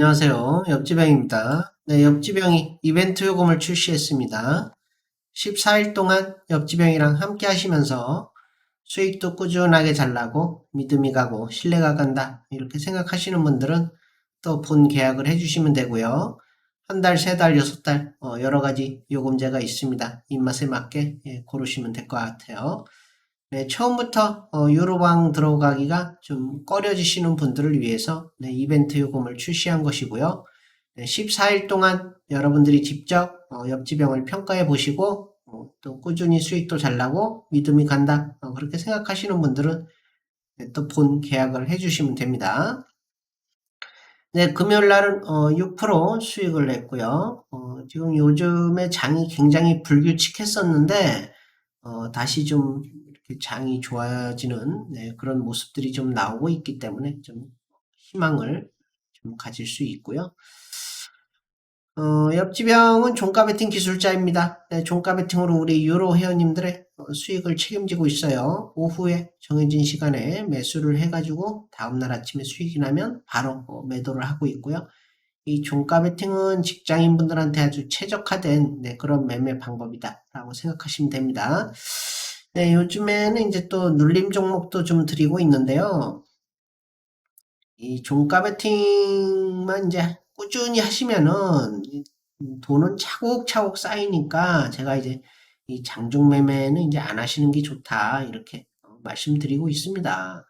안녕하세요. 옆지병입니다. 네, 옆지병이 이벤트 요금을 출시했습니다. 14일 동안 옆지병이랑 함께 하시면서 수익도 꾸준하게 잘 나고 믿음이 가고 신뢰가 간다. 이렇게 생각하시는 분들은 또 본 계약을 해주시면 되고요. 한 달, 세 달, 여섯 달, 어, 여러 가지 요금제가 있습니다. 입맛에 맞게 예, 고르시면 될 것 같아요. 네, 처음부터 어, 유로방 들어가기가 좀 꺼려지시는 분들을 위해서 네, 이벤트 요금을 출시한 것이고요. 네, 14일 동안 여러분들이 직접 어, 옆지병을 평가해 보시고 어, 또 꾸준히 수익도 잘 나고 믿음이 간다 어, 그렇게 생각하시는 분들은 네, 또본 계약을 해주시면 됩니다. 네, 금요일 날은 어, 6% 수익을 냈고요. 어, 지금 요즘에 장이 굉장히 불규칙했었는데 어, 다시 좀 장이 좋아지는 네, 그런 모습들이 좀 나오고 있기 때문에 좀 희망을 좀 가질 수 있고요. 어, 옆지병은 종가 베팅 기술자입니다. 네, 종가 베팅으로 우리 유로 회원님들의 어, 수익을 책임지고 있어요. 오후에 정해진 시간에 매수를 해가지고 다음날 아침에 수익이 나면 바로 어, 매도를 하고 있고요. 이 종가 베팅은 직장인분들한테 아주 최적화된 네, 그런 매매 방법이다라고 생각하시면 됩니다. 네, 요즘에는 이제 또 눌림 종목도 좀 드리고 있는데요. 이 종가 베팅만 이제 꾸준히 하시면은 이 돈은 차곡차곡 쌓이니까 제가 이제 이 장중 매매는 이제 안 하시는 게 좋다 이렇게 어, 말씀드리고 있습니다.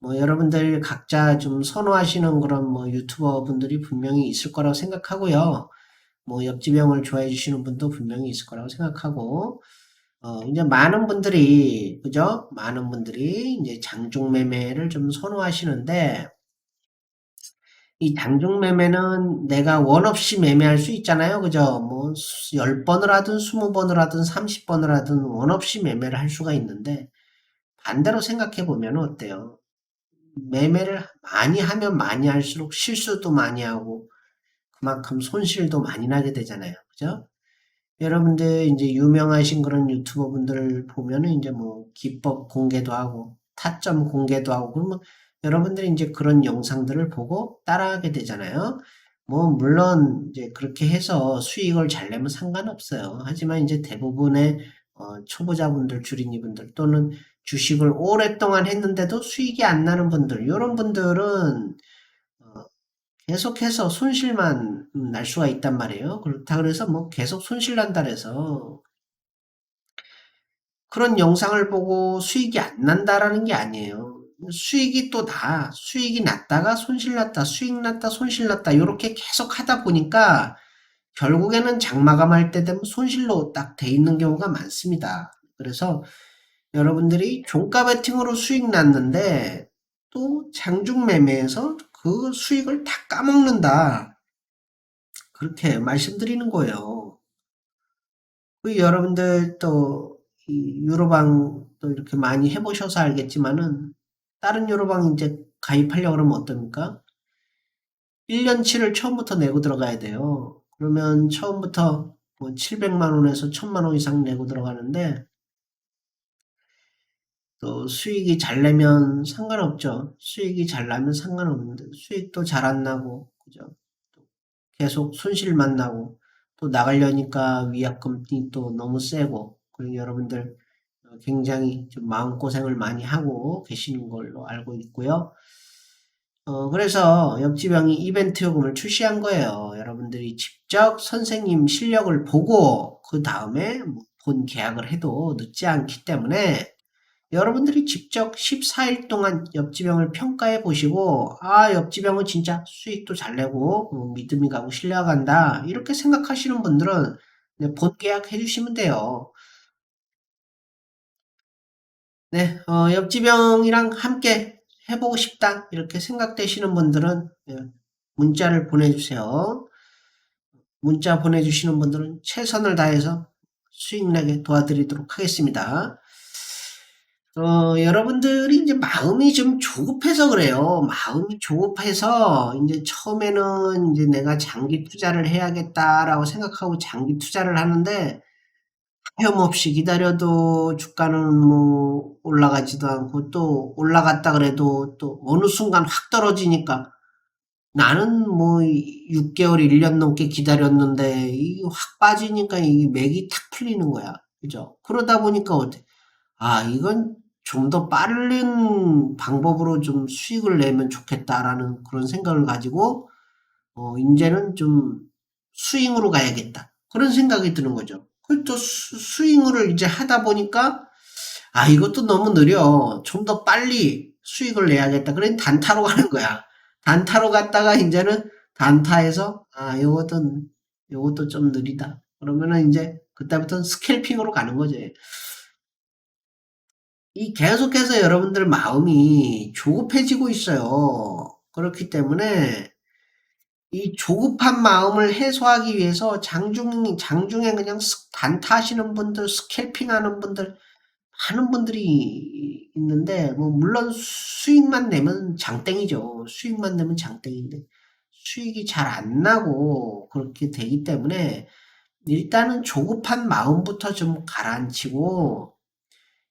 뭐 여러분들 각자 좀 선호하시는 그런 뭐 유튜버 분들이 분명히 있을 거라고 생각하고요. 뭐 옆집 형을 좋아해 주시는 분도 분명히 있을 거라고 생각하고 어, 이제 많은 분들이, 그죠? 많은 분들이 이제 장중 매매를 좀 선호하시는데, 이 장중 매매는 내가 원 없이 매매할 수 있잖아요. 그죠? 뭐, 10번을 하든 20번을 하든 30번을 하든 원 없이 매매를 할 수가 있는데, 반대로 생각해 보면 어때요? 매매를 많이 하면 많이 할수록 실수도 많이 하고, 그만큼 손실도 많이 나게 되잖아요. 그죠? 여러분들 이제 유명하신 그런 유튜버 분들을 보면은 이제 뭐 기법 공개도 하고 타점 공개도 하고 그러면 여러분들이 이제 그런 영상들을 보고 따라하게 되잖아요. 뭐 물론 이제 그렇게 해서 수익을 잘 내면 상관없어요. 하지만 이제 대부분의 어, 초보자분들, 주린이분들 또는 주식을 오랫동안 했는데도 수익이 안 나는 분들, 이런 분들은 계속해서 손실만 날 수가 있단 말이에요. 그렇다 그래서 뭐 계속 손실 난다 그래서 그런 영상을 보고 수익이 안 난다라는 게 아니에요. 수익이 또다 수익이 났다가 손실 났다, 수익 났다, 손실 났다 이렇게 계속 하다 보니까 결국에는 장마감할 때 되면 손실로 딱 돼 있는 경우가 많습니다. 그래서 여러분들이 종가 베팅으로 수익 났는데 또 장중 매매에서 그 수익을 다 까먹는다. 그렇게 말씀드리는 거예요. 그 여러분들 또 유로방 또 이렇게 많이 해보셔서 알겠지만은 다른 유로방 이제 가입하려고 그러면 어떻습니까? 1년치를 처음부터 내고 들어가야 돼요. 그러면 처음부터 뭐 700만 원에서 1000만 원 이상 내고 들어가는데 또 수익이 잘 내면 상관없죠. 수익이 잘 나면 상관없는데 수익도 잘 안 나고 그죠? 계속 손실만 나고 또 나가려니까 위약금이 또 너무 세고 그리고 여러분들 굉장히 좀 마음고생을 많이 하고 계시는 걸로 알고 있고요. 어, 그래서 옆집형이 이벤트 요금을 출시한 거예요. 여러분들이 직접 선생님 실력을 보고 그 다음에 본 계약을 해도 늦지 않기 때문에 여러분들이 직접 14일 동안 옆지병을 평가해 보시고 아 옆지병은 진짜 수익도 잘 내고 어, 믿음이 가고 신뢰가 간다 이렇게 생각하시는 분들은 네, 본 계약 해주시면 돼요. 네, 어, 옆지병이랑 함께 해보고 싶다 이렇게 생각되시는 분들은 네, 문자를 보내주세요. 문자 보내주시는 분들은 최선을 다해서 수익 내게 도와드리도록 하겠습니다. 어, 여러분들이 이제 마음이 좀 조급해서 그래요. 마음이 조급해서 이제 처음에는 이제 내가 장기 투자를 해야겠다라고 생각하고 장기 투자를 하는데 헤엄없이 기다려도 주가는 뭐 올라가지도 않고 또 올라갔다 그래도 또 어느 순간 확 떨어지니까 나는 뭐 6개월, 1년 넘게 기다렸는데 이게 확 빠지니까 이 맥이 탁 풀리는 거야. 그죠? 그러다 보니까 어때? 아, 이건 좀 더 빠른 방법으로 좀 수익을 내면 좋겠다라는 그런 생각을 가지고 어, 이제는 좀 스윙으로 가야겠다. 그런 생각이 드는 거죠. 그또 스윙을 이제 하다 보니까 아, 이것도 너무 느려. 좀 더 빨리 수익을 내야겠다. 그래 단타로 가는 거야. 단타로 갔다가 이제는 단타에서 아, 요것도 요것도 좀 느리다. 그러면은 이제 그때부터는 스캘핑으로 가는 거지. 이 계속해서 여러분들 마음이 조급해지고 있어요. 그렇기 때문에 이 조급한 마음을 해소하기 위해서 장중, 장중에 그냥 단타하시는 분들, 스캘핑 하는 분들, 많은 분들이 있는데, 뭐, 물론 수익만 내면 장땡이죠. 수익만 내면 장땡인데, 수익이 잘 안 나고 그렇게 되기 때문에, 일단은 조급한 마음부터 좀 가라앉히고,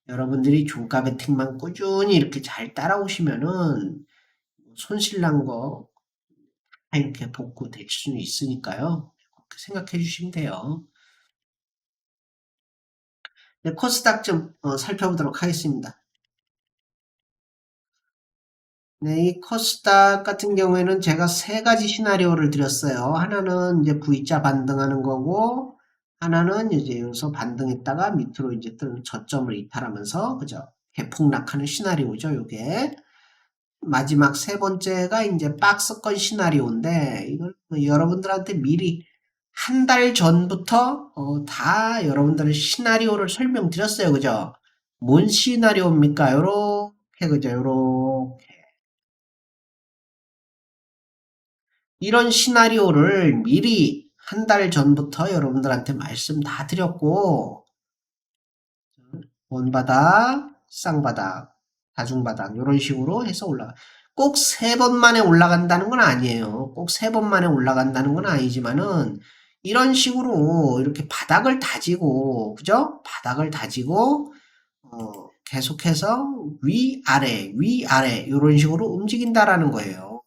여러분들이 종가 베팅만 꾸준히 이렇게 잘 따라오시면은, 손실 난 거, 이렇게 복구 될 수는 있으니까요. 그렇게 생각해 주시면 돼요. 네, 코스닥 좀 어, 살펴보도록 하겠습니다. 네, 이 코스닥 같은 경우에는 제가 세 가지 시나리오를 드렸어요. 하나는 이제 V자 반등하는 거고, 하나는 이제 여기서 반등했다가 밑으로 이제 뜨는 저점을 이탈하면서, 그죠? 대폭락하는 시나리오죠, 요게. 마지막 세 번째가 이제 박스권 시나리오인데, 이걸 뭐 여러분들한테 미리 한 달 전부터 어, 다 여러분들의 시나리오를 설명드렸어요. 그죠? 뭔 시나리오입니까? 요렇게, 그죠? 요렇게. 이런 시나리오를 미리 한 달 전부터 여러분들한테 말씀 다 드렸고, 원바닥, 쌍바닥, 다중바닥, 이런 식으로 해서 올라가. 꼭 세 번 만에 올라간다는 건 아니에요. 꼭 세 번 만에 올라간다는 건 아니지만은, 이런 식으로 이렇게 바닥을 다지고, 그죠? 바닥을 다지고, 어, 계속해서 위 아래, 위 아래, 이런 식으로 움직인다라는 거예요.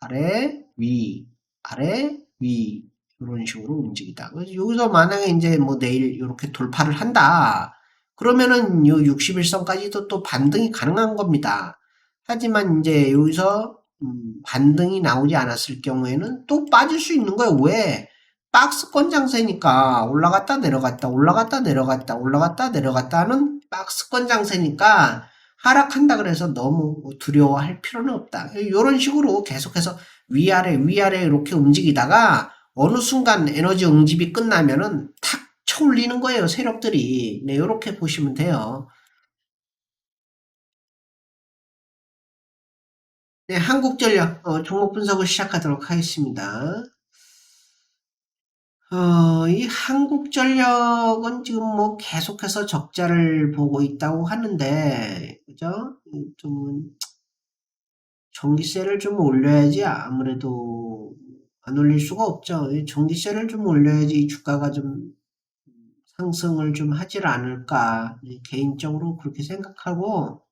아래, 위, 아래, 위, 이런 식으로 움직이다. 그래서 여기서 만약에 이제 뭐 내일 이렇게 돌파를 한다. 그러면은 요 61선까지도 또 반등이 가능한 겁니다. 하지만 이제 여기서 음, 반등이 나오지 않았을 경우에는 또 빠질 수 있는 거예요. 왜? 박스권 장세니까 올라갔다 내려갔다 올라갔다 내려갔다 올라갔다 내려갔다 하는 박스권 장세니까 하락한다 그래서 너무 두려워할 필요는 없다. 이런 식으로 계속해서 위아래 위아래 이렇게 움직이다가 어느 순간 에너지 응집이 끝나면은 탁 쳐올리는 거예요. 세력들이. 네, 이렇게 보시면 돼요. 네, 한국전력 어, 종목 분석을 시작하도록 하겠습니다. 어, 이 한국전력은 지금 뭐 계속해서 적자를 보고 있다고 하는데, 그죠? 좀, 전기세를 좀 올려야지 아무래도 안 올릴 수가 없죠. 전기세를 좀 올려야지 주가가 좀 상승을 좀 하질 않을까. 개인적으로 그렇게 생각하고,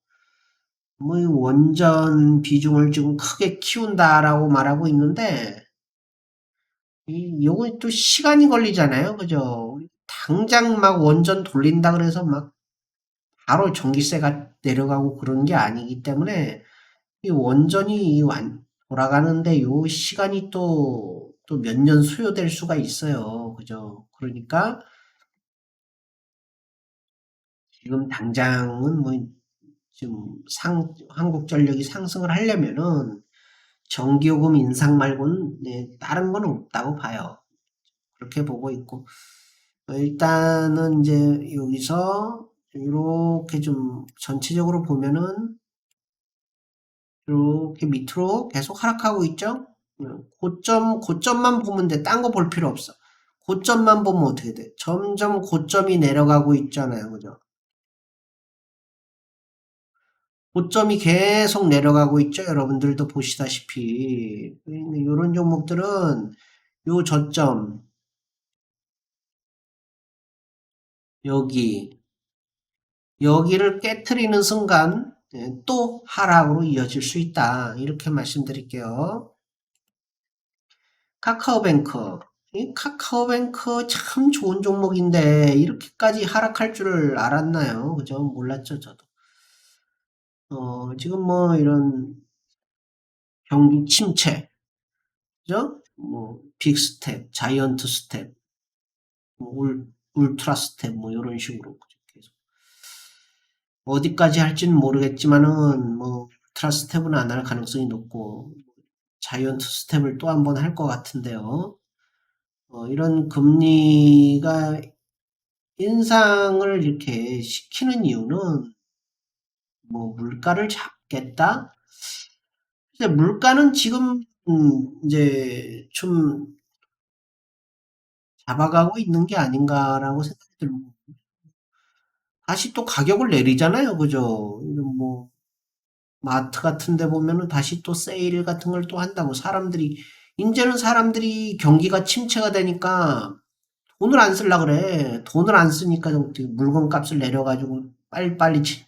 뭐 원전 비중을 좀 크게 키운다라고 말하고 있는데 이 요거 또 시간이 걸리잖아요. 그죠? 당장 막 원전 돌린다 그래서 막 바로 전기세가 내려가고 그런 게 아니기 때문에 이 원전이 완 돌아가는데 요 시간이 또 또 몇 년 소요될 수가 있어요. 그죠? 그러니까 지금 당장은 뭐 지금 상, 한국전력이 상승을 하려면은 전기요금 인상 말고는 네, 다른 건 없다고 봐요. 그렇게 보고 있고 일단은 이제 여기서 이렇게 좀 전체적으로 보면은 이렇게 밑으로 계속 하락하고 있죠. 고점 고점만 보면 돼. 딴 거 볼 필요 없어. 고점만 보면 어떻게 돼? 점점 고점이 내려가고 있잖아요. 그죠? 고점이 계속 내려가고 있죠. 여러분들도 보시다시피. 이런 종목들은 요 저점, 여기, 여기를 깨트리는 순간 예, 또 하락으로 이어질 수 있다. 이렇게 말씀드릴게요. 카카오뱅크. 이 카카오뱅크 참 좋은 종목인데 이렇게까지 하락할 줄을 알았나요? 그죠? 몰랐죠, 저도. 어, 지금 뭐 이런 경기 침체, 그죠? 뭐 빅스텝, 자이언트 스텝, 뭐 울, 울트라 스텝 뭐 이런 식으로 계속 어디까지 할지는 모르겠지만은 뭐 울트라 스텝은 안 할 가능성이 높고 자이언트 스텝을 또 한 번 할 것 같은데요. 어, 이런 금리가 인상을 이렇게 시키는 이유는 뭐 물가를 잡겠다? 근데 물가는 지금 음, 이제 좀 잡아가고 있는 게 아닌가라고 생각이 들고 다시 또 가격을 내리잖아요, 그죠? 이런 뭐 마트 같은 데 보면은 다시 또 세일 같은 걸 또 한다고 사람들이 이제는 사람들이 경기가 침체가 되니까 돈을 안 쓸라 그래. 돈을 안 쓰니까 물건 값을 내려가지고 빨리빨리 치-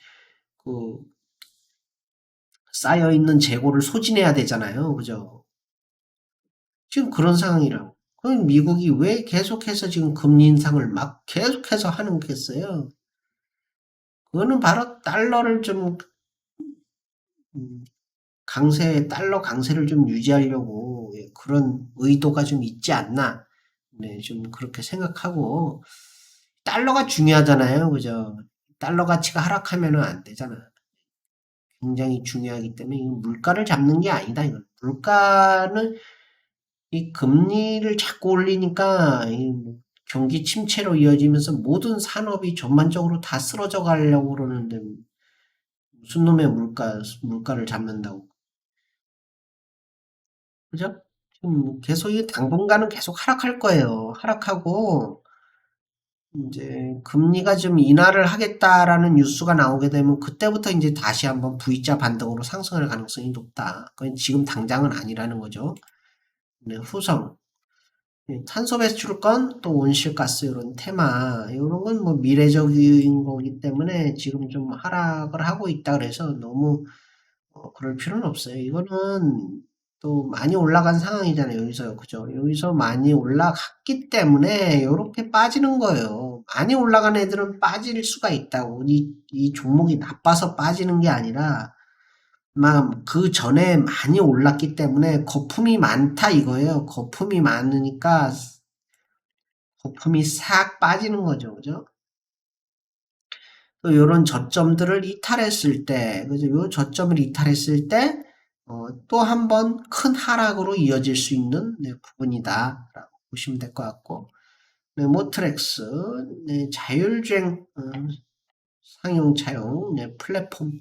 그 쌓여 있는 재고를 소진해야 되잖아요. 그죠? 지금 그런 상황이라고. 그럼 미국이 왜 계속해서 지금 금리 인상을 막 계속해서 하는 거겠어요? 그거는 바로 달러를 좀 음, 강세, 달러 강세를 좀 유지하려고 예, 그런 의도가 좀 있지 않나. 네, 좀 그렇게 생각하고 달러가 중요하잖아요. 그죠? 달러 가치가 하락하면은 안 되잖아. 굉장히 중요하기 때문에 물가를 잡는 게 아니다. 이건 물가는 이 금리를 자꾸 올리니까 이 경기 침체로 이어지면서 모든 산업이 전반적으로 다 쓰러져 가려고 그러는데 무슨 놈의 물가 물가를 잡는다고 그죠? 지금 계속 이 당분간은 계속 하락할 거예요. 하락하고 이제 금리가 좀 인하를 하겠다라는 뉴스가 나오게 되면 그때부터 이제 다시 한번 V자 반등으로 상승할 가능성이 높다. 그건 지금 당장은 아니라는 거죠. 네, 후성. 네, 탄소 배출권 또 온실가스 이런 테마 이런 건 뭐 미래적인 거기 때문에 지금 좀 하락을 하고 있다 그래서 너무 어, 그럴 필요는 없어요. 이거는 또 많이 올라간 상황이잖아요. 여기서 그죠? 여기서 많이 올라갔기 때문에 이렇게 빠지는 거예요. 많이 올라간 애들은 빠질 수가 있다고. 이, 이 종목이 나빠서 빠지는 게 아니라 막 그 전에 많이 올랐기 때문에 거품이 많다 이거예요. 거품이 많으니까 거품이 싹 빠지는 거죠. 그죠? 또 이런 저점들을 이탈했을 때, 그죠? 요 저점을 이탈했을 때, 어, 또 한 번 큰 하락으로 이어질 수 있는 네, 부분이다. 라고 보시면 될 것 같고, 네, 모트렉스, 네, 자율주행, 어, 상용 차용, 네, 플랫폼,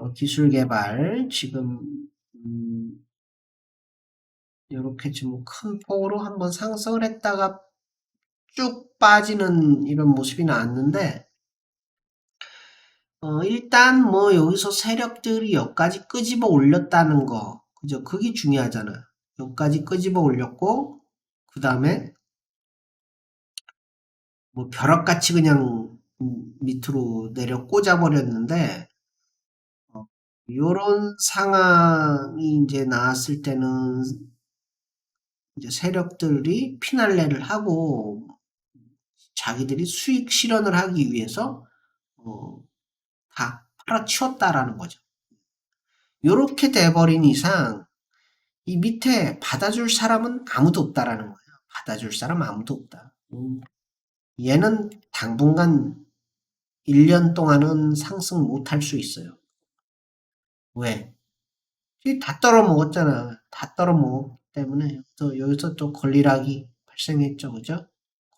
어, 기술 개발, 지금, 음, 이렇게 좀큰 폭으로 한번 상승을 했다가 쭉 빠지는 이런 모습이 나왔는데, 어, 일단 뭐 여기서 세력들이 여기까지 끄집어 올렸다는 거, 그죠? 그게 중요하잖아. 여기까지 끄집어 올렸고, 그 다음에 뭐 벼락같이 그냥 밑으로 내려 꽂아 버렸는데, 어, 요런 상황이 이제 나왔을 때는 이제 세력들이 피날레를 하고 자기들이 수익 실현을 하기 위해서 어, 다 팔아치웠다라는 거죠. 요렇게 돼버린 이상 이 밑에 받아줄 사람은 아무도 없다라는 거예요. 받아줄 사람 아무도 없다. 음, 얘는 당분간 1년 동안은 상승 못할 수 있어요. 왜? 다 떨어 먹었잖아. 다 떨어 먹었기 때문에 또 여기서 또 권리락이 발생했죠. 그죠?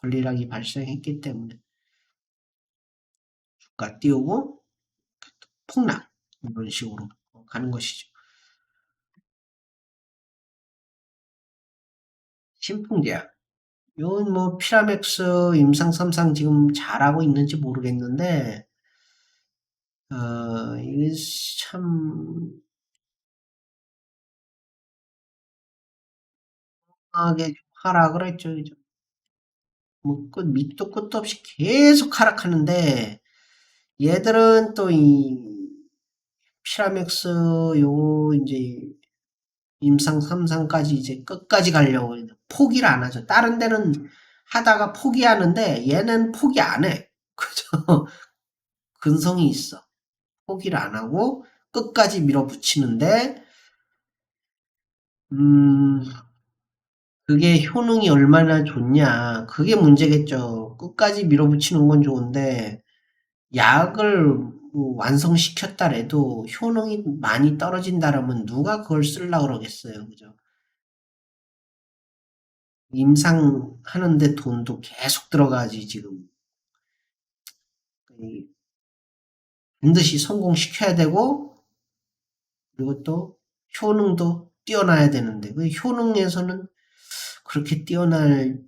권리락이 발생했기 때문에 주가 띄우고 폭락 이런 식으로 가는 것이죠. 신풍제약 이건 뭐 피라맥스 임상삼상 지금 잘하고 있는지 모르겠는데 어 이게 참 하게 하락을 했죠. 뭐, 끝, 밑도 끝도 없이 계속 하락하는데, 얘들은 또 이, 피라맥스 요 이제 임상 3상까지 이제 끝까지 가려고 포기를 안 하죠. 다른 데는 하다가 포기하는데 얘는 포기 안 해. 그죠? 근성이 있어. 포기를 안 하고 끝까지 밀어붙이는데 음 그게 효능이 얼마나 좋냐 그게 문제겠죠. 끝까지 밀어붙이는 건 좋은데 약을 뭐 완성시켰다래도 효능이 많이 떨어진다라면 누가 그걸 쓰려 그러겠어요. 그죠? 임상하는데 돈도 계속 들어가지 지금. 이 반드시 성공시켜야 되고 그리고 또 효능도 뛰어나야 되는데 그 효능에서는 그렇게 뛰어날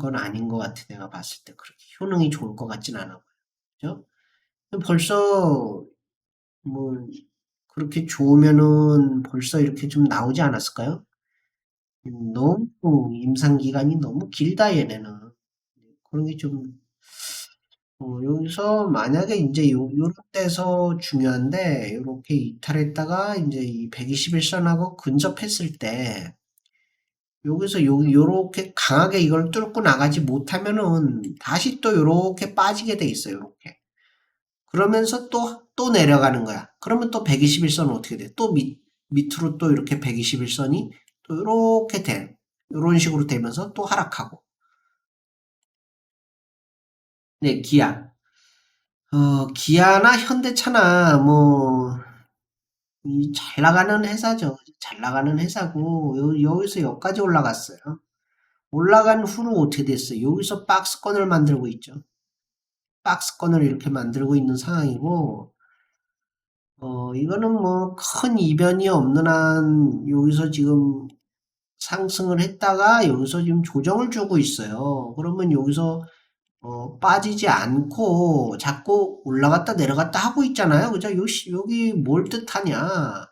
건 아닌 것 같아 내가 봤을 때 그렇게 효능이 좋을 것 같진 않아 그죠? 벌써 뭐 그렇게 좋으면은 벌써 이렇게 좀 나오지 않았을까요? 음, 너무 임상 기간이 너무 길다 얘네는 그런 게 좀 어, 여기서 만약에 이제 요, 요런 데서 중요한데 요렇게 이탈했다가 이제 이 121선하고 근접했을 때 여기서 요, 요렇게 강하게 이걸 뚫고 나가지 못하면은 다시 또 요렇게 빠지게 돼 있어요 요렇게 그러면서 또, 또 내려가는 거야. 그러면 또 121선은 어떻게 돼? 또 밑, 밑으로 또 이렇게 121선이 또 이렇게 돼. 이런 식으로 되면서 또 하락하고. 네, 기아. 어, 기아나 현대차나 뭐, 이잘 나가는 회사죠. 잘 나가는 회사고, 여, 여기서 여기까지 올라갔어요. 올라간 후로 어떻게 됐어요? 여기서 박스권을 만들고 있죠. 박스권을 이렇게 만들고 있는 상황이고, 어, 이거는 뭐 큰 이변이 없는 한 여기서 지금 상승을 했다가 여기서 지금 조정을 주고 있어요. 그러면 여기서 어, 빠지지 않고 자꾸 올라갔다 내려갔다 하고 있잖아요. 그죠? 여기, 여기 뭘 뜻하냐.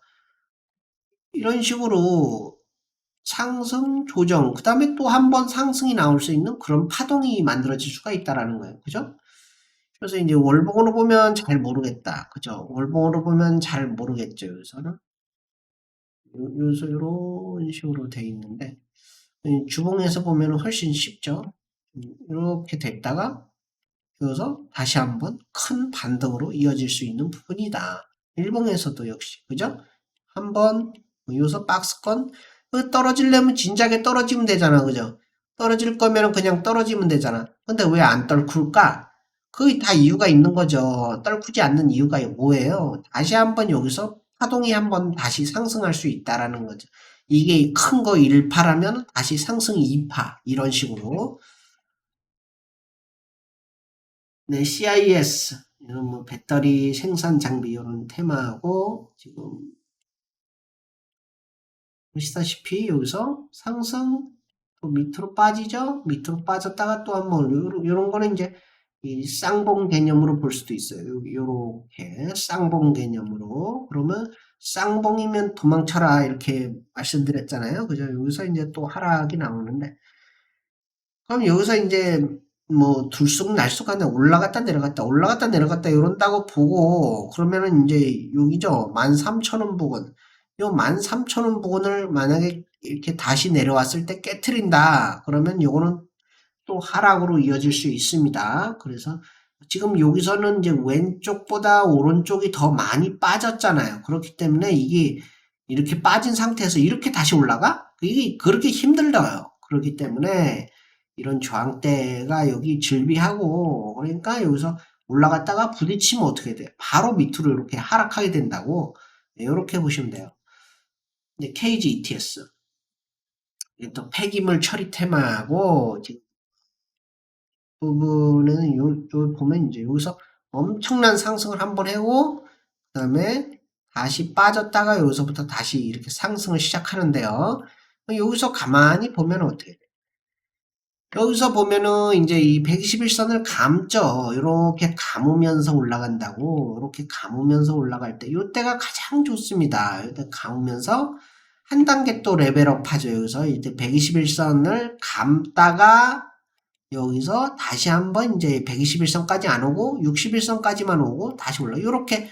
이런 식으로 상승, 조정, 그 다음에 또 한 번 상승이 나올 수 있는 그런 파동이 만들어질 수가 있다라는 거예요. 그죠? 그래서 이제 월봉으로 보면 잘 모르겠다. 그죠? 월봉으로 보면 잘 모르겠죠. 여기서는. 여기서 이런 식으로 돼 있는데 주봉에서 보면 훨씬 쉽죠. 이렇게 됐다가 여기서 다시 한번 큰 반등으로 이어질 수 있는 부분이다. 일봉에서도 역시 그죠? 한번 여기서 박스권 그 떨어지려면 진작에 떨어지면 되잖아. 그죠? 떨어질 거면 그냥 떨어지면 되잖아. 근데 왜 안 떨굴까? 그게 다 이유가 있는 거죠. 떨구지 않는 이유가 뭐예요? 다시 한번 여기서 파동이 한번 다시 상승할 수 있다라는 거죠. 이게 큰 거 1파라면 다시 상승 2파 이런 식으로 네, CIS 이런 뭐 배터리 생산 장비 이런 테마하고 지금 보시다시피 여기서 상승 또 밑으로 빠지죠. 밑으로 빠졌다가 또 한번 이런 거는 이제 이 쌍봉 개념으로 볼 수도 있어요. 요렇게 쌍봉 개념으로 그러면 쌍봉이면 도망쳐라 이렇게 말씀드렸잖아요. 그죠? 여기서 이제 또 하락이 나오는데 그럼 여기서 이제 뭐 들쑥날쑥하네 올라갔다 내려갔다 올라갔다 내려갔다 이런다고 보고 그러면은 이제 여기죠 13,000원 부근 요 13,000원 부근을 만약에 이렇게 다시 내려왔을 때 깨트린다 그러면 요거는 또 하락으로 이어질 수 있습니다. 그래서 지금 여기서는 이제 왼쪽보다 오른쪽이 더 많이 빠졌잖아요. 그렇기 때문에 이게 이렇게 빠진 상태에서 이렇게 다시 올라가? 이게 그렇게 힘들어요. 그렇기 때문에 이런 저항대가 여기 즐비하고 그러니까 여기서 올라갔다가 부딪히면 어떻게 돼? 바로 밑으로 이렇게 하락하게 된다고 이렇게 보시면 돼요. 이제 KG ETS 또 폐기물 처리 테마하고 부분은 요, 요 보면 이제 여기서 엄청난 상승을 한번 하고 그 다음에 다시 빠졌다가 여기서부터 다시 이렇게 상승을 시작하는데요. 여기서 가만히 보면 어떻게 돼? 여기서 보면은 이제 이 121선을 감죠. 이렇게 감으면서 올라간다고. 이렇게 감으면서 올라갈 때 이때가 가장 좋습니다. 이때 감으면서 한 단계 또 레벨업 하죠. 여기서 이제 121선을 감다가 여기서 다시 한번 이제 121선까지 안 오고 61선까지만 오고 다시 올라. 이렇게